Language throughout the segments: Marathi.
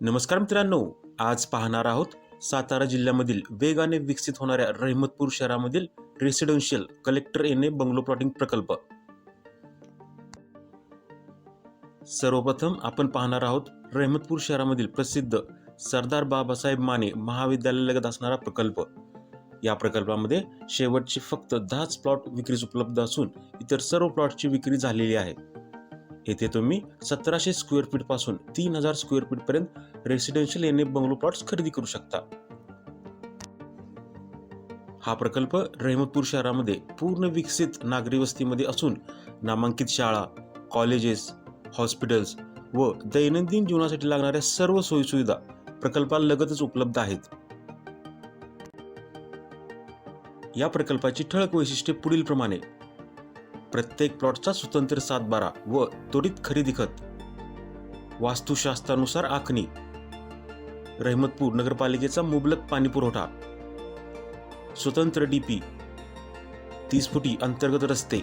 नमस्कार मित्रांनो आज पाहणार आहोत सातारा जिल्ह्यामधील वेगाने विकसित होणाऱ्या रहमतपूर शहरामधील residential collector N A bungalow plotting प्रकल्प. सर्वप्रथम आपण पाहणार आहोत रहमतपूर शहरामधील प्रसिद्ध सरदार बाबासाहेब माने महाविद्यालयालगत असणारा प्रकल्प. या प्रकल्पामध्ये शेवटचे फक्त दहाच प्लॉट विक्रीस उपलब्ध असून इतर सर्व प्लॉटची विक्री झालेली आहे. येथे तुम्ही सतराशे स्क्वेअर फीटपासून तीन हजार स्क्वेअर फीट पर्यंत residential N F bungalow plots खरेदी करू शकता. हा प्रकल्प रहमतपूर शहरामध्ये पूर्ण विकसित नागरी वस्तीमध्ये असून नामांकित शाळा कॉलेजेस हॉस्पिटल्स व दैनंदिन जीवनासाठी लागणाऱ्या सर्व सोयीसुविधा प्रकल्पालगतच उपलब्ध आहेत. या प्रकल्पाची ठळक वैशिष्ट्ये पुढील प्रमाणे प्रत्येक प्लॉटचा स्वतंत्र सातबारा व त्वरित खरेदी खत. वास्तुशास्त्रानुसार आखणी. रहमतपूर नगरपालिकेचा मुबलक पाणी पुरवठा. स्वतंत्र डीपी. तीस फुटी अंतर्गत रस्ते.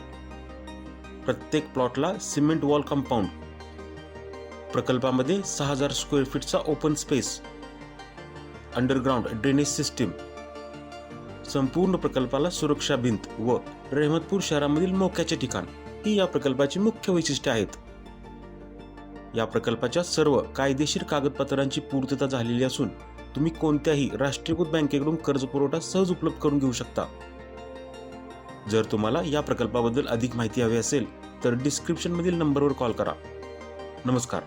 प्रत्येक प्लॉटला सिमेंट वॉल कंपाऊंड. प्रकल्पामध्ये सहा हजार square फीटचा open space. Underground drainage system. संपूर्ण प्रकल्पाला सुरक्षा भिंत व रहमतपूर शहरामधील मोक्याचे ठिकाण ही या प्रकल्पाची मुख्य वैशिष्ट्ये आहेत. या प्रकल्पाच्या सर्व कायदेशीर कागदपत्रांची पूर्तता झालेली असून तुम्ही कोणत्याही राष्ट्रीयकृत बँकेकडून कर्ज पुरवठा सहज उपलब्ध करून घेऊ शकता. जर तुम्हाला या प्रकल्पाबद्दल अधिक माहिती हवी असेल तर डिस्क्रिप्शनमधील नंबरवर कॉल करा. नमस्कार.